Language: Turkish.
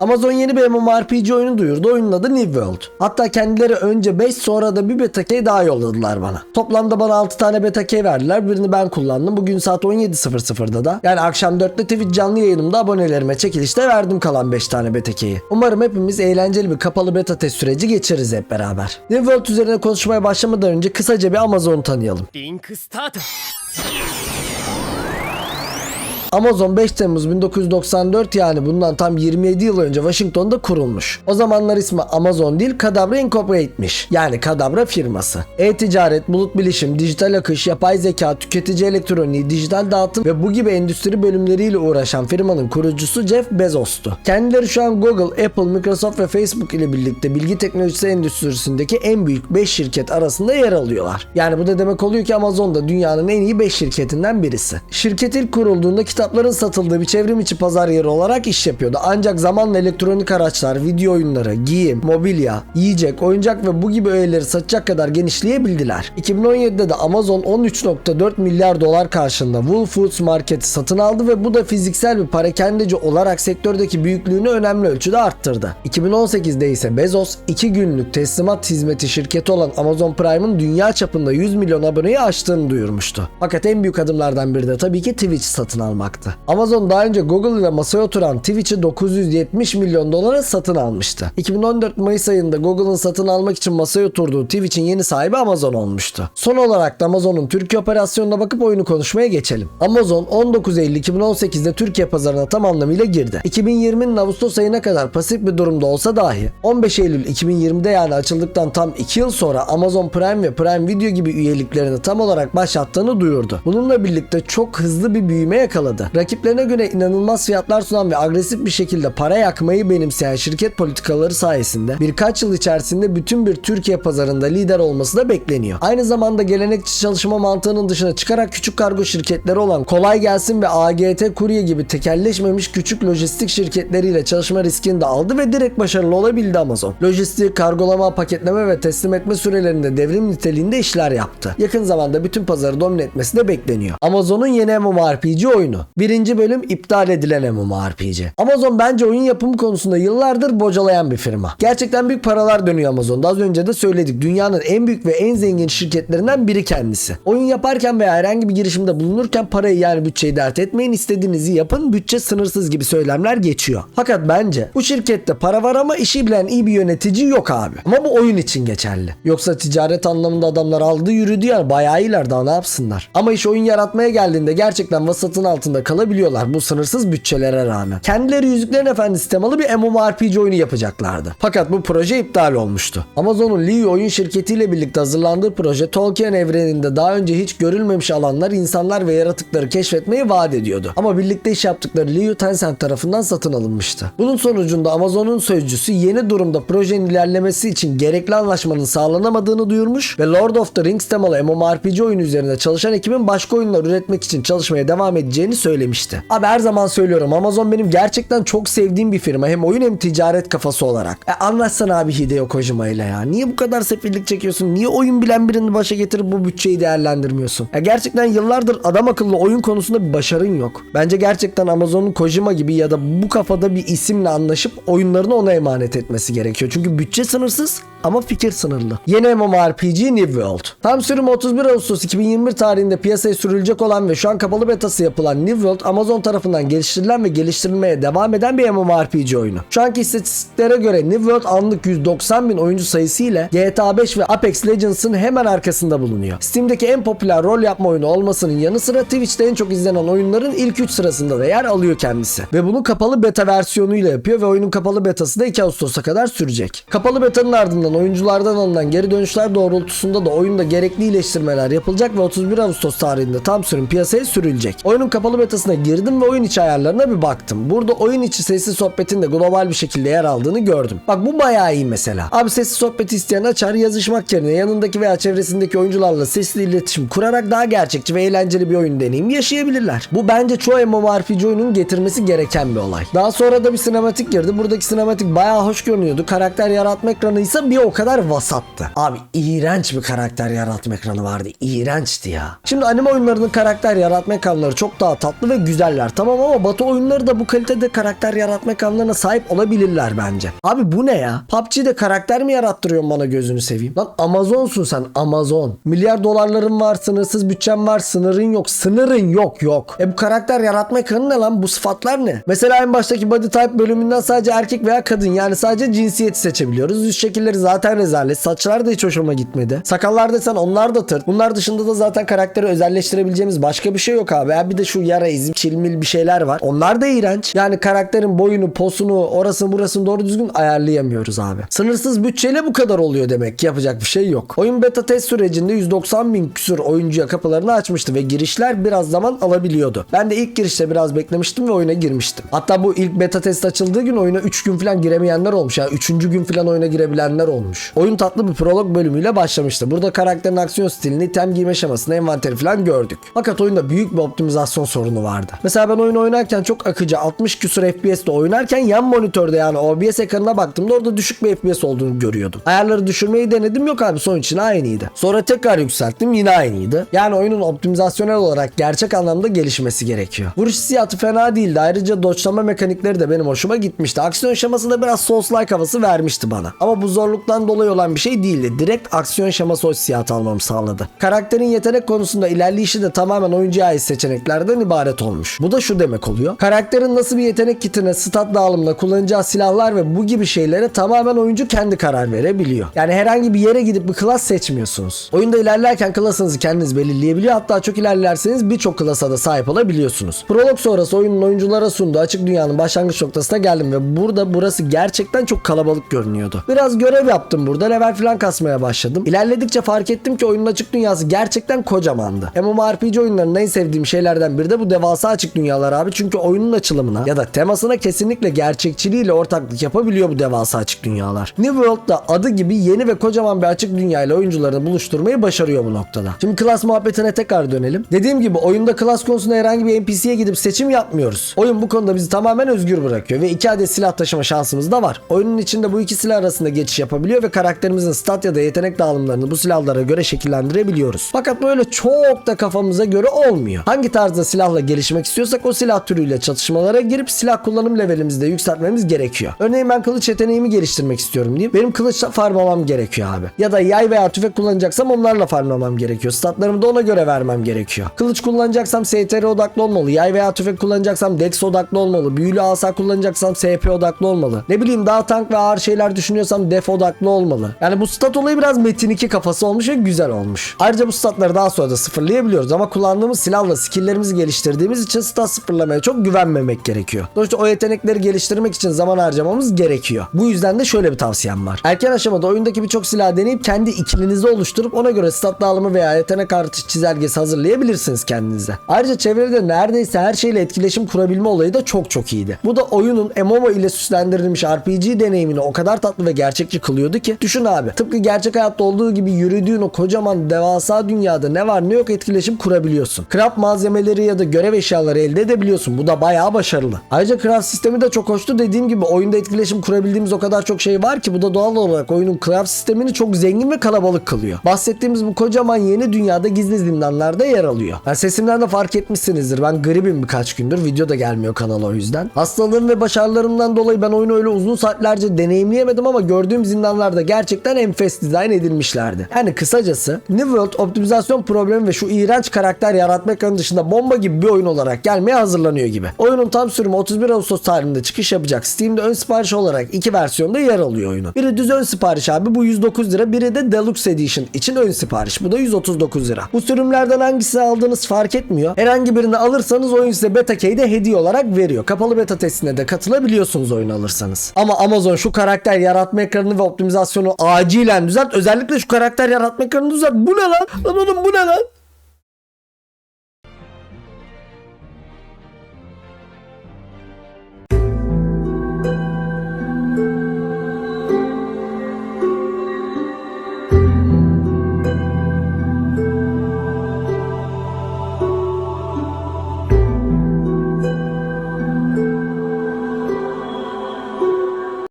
Amazon yeni bir MMORPG oyunu duyurdu. Oyunun adı New World. Hatta kendileri önce 5 sonra da bir beta key daha yolladılar bana. Toplamda bana 6 tane beta key verdiler. Birini ben kullandım. Bugün saat 17.00'da da yani akşam 4'te Twitch canlı yayınımda abonelerime çekilişte verdim kalan 5 tane beta key'i. Umarım hepimiz eğlenceli bir kapalı beta test süreci geçiririz hep beraber. New World üzerine konuşmaya başlamadan önce kısaca bir Amazon tanıyalım. Link start. Amazon 5 Temmuz 1994 yani bundan tam 27 yıl önce Washington'da kurulmuş. O zamanlar ismi Amazon değil Kadabra Incorporated'miş. Yani Kadabra firması. E-ticaret, bulut bilişim, dijital akış, yapay zeka, tüketici elektroniği, dijital dağıtım ve bu gibi endüstri bölümleriyle uğraşan firmanın kurucusu Jeff Bezos'tu. Kendileri şu an Google, Apple, Microsoft ve Facebook ile birlikte bilgi teknolojisi endüstrisindeki en büyük 5 şirket arasında yer alıyorlar. Yani bu da demek oluyor ki Amazon da dünyanın en iyi 5 şirketinden birisi. Şirket ilk kurulduğunda kitapların satıldığı bir çevrim içi pazar yeri olarak iş yapıyordu. Ancak zamanla elektronik araçlar, video oyunları, giyim, mobilya, yiyecek, oyuncak ve bu gibi öğeleri satacak kadar genişleyebildiler. 2017'de de Amazon 13.4 milyar dolar karşılığında Whole Foods marketi satın aldı ve bu da fiziksel bir parakendeci olarak sektördeki büyüklüğünü önemli ölçüde arttırdı. 2018'de ise Bezos 2 günlük teslimat hizmeti şirketi olan Amazon Prime'ın dünya çapında 100 milyon aboneyi aştığını duyurmuştu. Fakat en büyük adımlardan biri de tabii ki Twitch satın almaktı. Amazon daha önce Google ile masaya oturan Twitch'i 970 milyon dolara satın almıştı. 2014 Mayıs ayında Google'ın satın almak için masaya oturduğu Twitch'in yeni sahibi Amazon olmuştu. Son olarak da Amazon'un Türkiye operasyonuna bakıp oyunu konuşmaya geçelim. Amazon 19 Eylül 2018'de Türkiye pazarına tam anlamıyla girdi. 2020'nin Ağustos ayına kadar pasif bir durumda olsa dahi 15 Eylül 2020'de yani açıldıktan tam 2 yıl sonra Amazon Prime ve Prime Video gibi üyeliklerini tam olarak başlattığını duyurdu. Bununla birlikte çok hızlı bir büyüme yakaladı. Rakiplerine göre inanılmaz fiyatlar sunan ve agresif bir şekilde para yakmayı benimseyen şirket politikaları sayesinde birkaç yıl içerisinde bütün bir Türkiye pazarında lider olması da bekleniyor. Aynı zamanda gelenekçi çalışma mantığının dışına çıkarak küçük kargo şirketleri olan Kolay Gelsin ve AGT Kurye gibi tekelleşmemiş küçük lojistik şirketleriyle çalışma riskini de aldı ve direkt başarılı olabildi Amazon. Lojistik, kargolama, paketleme ve teslim etme sürelerinde devrim niteliğinde işler yaptı. Yakın zamanda bütün pazarı domine etmesi de bekleniyor. Amazon'un yeni MMORPG oyunu. Birinci bölüm iptal edilen MMORPG. Amazon bence oyun yapımı konusunda yıllardır bocalayan bir firma. Gerçekten büyük paralar dönüyor Amazon'da. Az önce de söyledik. Dünyanın en büyük ve en zengin şirketlerinden biri kendisi. Oyun yaparken veya herhangi bir girişimde bulunurken parayı yani bütçeyi dert etmeyin istediğinizi yapın bütçe sınırsız gibi söylemler geçiyor. Fakat bence bu şirkette para var ama işi bilen iyi bir yönetici yok abi. Ama bu oyun için geçerli. Yoksa ticaret anlamında adamlar aldı yürüdü yani bayağı iyiler daha ne yapsınlar. Ama iş oyun yaratmaya geldiğinde gerçekten vasatın altında kalabiliyorlar bu sınırsız bütçelere rağmen. Kendileri Yüzüklerin Efendisi temalı bir MMORPG oyunu yapacaklardı. Fakat bu proje iptal olmuştu. Amazon'un Liu oyun şirketiyle birlikte hazırlandığı proje Tolkien evreninde daha önce hiç görülmemiş alanlar, insanlar ve yaratıkları keşfetmeyi vaat ediyordu. Ama birlikte iş yaptıkları Liu Tencent tarafından satın alınmıştı. Bunun sonucunda Amazon'un sözcüsü yeni durumda projenin ilerlemesi için gerekli anlaşmanın sağlanamadığını duyurmuş ve Lord of the Rings temalı MMORPG oyunu üzerinde çalışan ekibin başka oyunlar üretmek için çalışmaya devam edeceğini söylemişti. Abi her zaman söylüyorum Amazon benim gerçekten çok sevdiğim bir firma. Hem oyun hem ticaret kafası olarak. E anlatsana abi Hideo Kojima ile ya. Niye bu kadar sefillik çekiyorsun? Niye oyun bilen birini başa getirip bu bütçeyi değerlendirmiyorsun? Ya gerçekten yıllardır adam akıllı oyun konusunda bir başarın yok. Bence gerçekten Amazon'un Kojima gibi ya da bu kafada bir isimle anlaşıp oyunlarını ona emanet etmesi gerekiyor. Çünkü bütçe sınırsız ama fikir sınırlı. Yeni MMORPG New World. Tam sürüm 31 Ağustos 2021 tarihinde piyasaya sürülecek olan ve şu an kapalı betası yapılan New World Amazon tarafından geliştirilen ve geliştirilmeye devam eden bir MMORPG oyunu. Şu anki istatistiklere göre New World anlık 190 bin oyuncu sayısı ile GTA 5 ve Apex Legends'ın hemen arkasında bulunuyor. Steam'deki en popüler rol yapma oyunu olmasının yanı sıra Twitch'te en çok izlenen oyunların ilk 3 sırasında da yer alıyor kendisi. Ve bunu kapalı beta versiyonuyla yapıyor ve oyunun kapalı betası da 2 Ağustos'a kadar sürecek. Kapalı betanın ardından oyunculardan alınan geri dönüşler doğrultusunda da oyunda gerekli iyileştirmeler yapılacak ve 31 Ağustos tarihinde tam sürüm piyasaya sürülecek. Oyunun kapalı betasına girdim ve oyun içi ayarlarına bir baktım. Burada oyun içi sesli sohbetin de global bir şekilde yer aldığını gördüm. Bak bu bayağı iyi mesela. Abi sesli sohbeti isteyen açar yazışmak yerine yanındaki veya çevresindeki oyuncularla sesli iletişim kurarak daha gerçekçi ve eğlenceli bir oyun deneyimi yaşayabilirler. Bu bence çoğu MMORPG oyunun getirmesi gereken bir olay. Daha sonra da bir sinematik girdi. Buradaki sinematik bayağı hoş görünüyordu. Karakter yaratma ekranı ise bir o kadar vasattı. Abi iğrenç bir karakter yaratma ekranı vardı. İğrençti ya. Şimdi anime oyunlarının karakter yaratma ekranları çok daha tatlı ve güzeller. Tamam ama Batı oyunları da bu kalitede karakter yaratma ekranlarına sahip olabilirler bence. Abi bu ne ya? PUBG'de karakter mi yarattırıyorsun bana gözünü seveyim? Lan Amazonsun sen Amazon. Milyar dolarların var, sınırsız bütçen var, sınırın yok. Sınırın yok yok. E bu karakter yaratma ekranı ne lan? Bu sıfatlar ne? Mesela en baştaki body type bölümünden sadece erkek veya kadın yani sadece cinsiyeti seçebiliyoruz. Yüz şekilleri zaten rezalet. Saçlar da hiç hoşuma gitmedi. Sakallar desen onlar da tırt. Bunlar dışında da zaten karakteri özelleştirebileceğimiz başka bir şey yok abi. Ya bir de şu yara izi, çilmil bir şeyler var. Onlar da iğrenç. Yani karakterin boyunu, posunu, orasını burasını doğru düzgün ayarlayamıyoruz abi. Sınırsız bütçeyle bu kadar oluyor demek ki yapacak bir şey yok. Oyun beta test sürecinde 190 bin küsur oyuncuya kapılarını açmıştı ve girişler biraz zaman alabiliyordu. Ben de ilk girişte biraz beklemiştim ve oyuna girmiştim. Hatta bu ilk beta test açıldığı gün oyuna 3 gün falan giremeyenler olmuş. Yani 3. gün falan oyuna girebilenler olmuş. Oyun tatlı bir prolog bölümüyle başlamıştı. Burada karakterin aksiyon stilini, item giyme şemasını, envanteri falan gördük. Fakat oyunda büyük bir optimizasyon sorunu vardı. Mesela ben oyun oynarken çok akıcı 60 küsur FPS'te oynarken yan monitörde yani OBS ekranına baktığımda orada düşük bir FPS olduğunu görüyordum. Ayarları düşürmeyi denedim yok abi sonuç için aynıydı. Sonra tekrar yükselttim yine aynıydı. Yani oyunun optimizasyonel olarak gerçek anlamda gelişmesi gerekiyor. Vuruş hissiyatı fena değildi. Ayrıca dodge'lama mekanikleri de benim hoşuma gitmişti. Aksiyon şeması da biraz Souls-like havası vermişti bana. Ama bu zorluktan dolayı olan bir şey değildi. Direkt aksiyon şeması o hissiyatı almamı sağladı. Karakterin yetenek konusunda ilerleyişi de tamamen oyuncuya ait seçeneklerden ibaret olmuş. Bu da şu demek oluyor. Karakterin nasıl bir yetenek kitine, stat dağılımına kullanacağı silahlar ve bu gibi şeylere tamamen oyuncu kendi karar verebiliyor. Yani herhangi bir yere gidip bir klas seçmiyorsunuz. Oyunda ilerlerken klasınızı kendiniz belirleyebiliyor. Hatta çok ilerlerseniz birçok klasa da sahip olabiliyorsunuz. Prolog sonrası oyunun oyunculara sunduğu açık dünyanın başlangıç noktasına geldim ve burada burası gerçekten çok kalabalık görünüyordu. Biraz görev yaptım burada. Level falan kasmaya başladım. İlerledikçe fark ettim ki oyunun açık dünyası gerçekten kocamandı. MMORPG oyunlarının en sevdiğim şeylerden biri de bu devasa açık dünyalar abi. Çünkü oyunun açılımına ya da temasına kesinlikle gerçekçiliğiyle ortaklık yapabiliyor bu devasa açık dünyalar. New World da adı gibi yeni ve kocaman bir açık dünya ile oyuncularını buluşturmayı başarıyor bu noktada. Şimdi klas muhabbetine tekrar dönelim. Dediğim gibi oyunda klas konusunda herhangi bir NPC'ye gidip seçim yapmıyoruz. Oyun bu konuda bizi tamamen özgür bırakıyor ve iki adet silah taşıma şansımız da var. Oyunun içinde bu iki silah arasında geçiş yapabiliyor ve karakterimizin stat ya da yetenek dağılımlarını bu silahlara göre şekillendirebiliyoruz. Fakat böyle çok da kafamıza göre olmuyor. Hangi tarzda silahla gelişmek istiyorsak o silah türüyle çatışmalara girip silah kullanım levelimizi de yükseltmemiz gerekiyor. Örneğin ben kılıç yeteneğimi geliştirmek istiyorum diyeyim. Benim kılıçla farmlamam gerekiyor abi. Ya da yay veya tüfek kullanacaksam onlarla farmlamam gerekiyor. Statlarımı da ona göre vermem gerekiyor. Kılıç kullanacaksam STR odaklı olmalı. Yay veya tüfek kullanacaksam Dex odaklı olmalı. Büyülü asa kullanacaksam SP odaklı olmalı. Ne bileyim daha tank ve ağır şeyler düşünüyorsam def odaklı olmalı. Yani bu stat olayı biraz Metin 2 kafası olmuş ve güzel olmuş. Ayrıca bu statları daha sonra da sıfırlayabiliyoruz ama kullandığımız silahla skilllerimizi geliştirdiğimiz için stat sıfırlamaya çok güvenmemek gerekiyor. Sonuçta o yetenekleri geliştirmek için zaman harcamamız gerekiyor. Bu yüzden de şöyle bir tavsiyem var. Erken aşamada oyundaki birçok silah deneyip kendi ikilinizi oluşturup ona göre stat dağılımı veya yetenek artış çizelgesi hazırlayabilirsiniz kendinize. Ayrıca çevrede neredeyse her şeyle etkileşim kurabilme olayı da çok çok iyiydi. Bu da oyunun MMO ile süslendirilmiş RPG deneyimini o kadar tatlı ve gerçekçi kılıyordu ki düşün abi tıpkı gerçek hayatta olduğu gibi yürüdüğün o kocaman devasa dünyada ne var ne yok etkileşim kurabiliyorsun. Craft malzemeleri ya da görev eşyaları elde edebiliyorsun. Bu da bayağı başarılı. Ayrıca craft sistemi de çok hoştu. Dediğim gibi oyunda etkileşim kurabildiğimiz o kadar çok şey var ki bu da doğal olarak oyunun craft sistemini çok zengin ve kalabalık kılıyor. Bahsettiğimiz bu kocaman yeni dünyada gizli zindanlarda yer alıyor. Yani sesimden de fark etmişsinizdir. Ben gribim birkaç gündür. Video da gelmiyor kanala o yüzden. Hastalığım ve başarılarımdan dolayı ben oyunu öyle uzun saatlerce deneyimleyemedim ama gördüğüm zindanlarda gerçekten enfes dizayn edilmişlerdi. Yani kısacası New World optimizasyon problemi ve şu iğrenç karakter yaratma ekranı dışında bomba gibi bir oyun olarak gelmeye hazırlanıyor gibi. Oyunun tam sürümü 31 Ağustos tarihinde çıkış yapacak. Steam'de ön sipariş olarak iki versiyonda yer alıyor oyunun. Biri düz ön sipariş abi bu 109 lira. Biri de Deluxe Edition için ön sipariş. Bu da 139 lira. Bu sürümlerden hangisini aldığınız fark etmiyor. Herhangi birini alırsanız oyun size beta key'de hediye olarak veriyor. Kapalı beta testine de katılabiliyorsunuz oyunu alırsanız. Ama Amazon şu karakter yaratma ekranını ve optimizasyonu acilen düzelt. Özellikle şu karakter yaratma ekranını düzelt. Bu ne lan? Lan oğlum bu ne lan?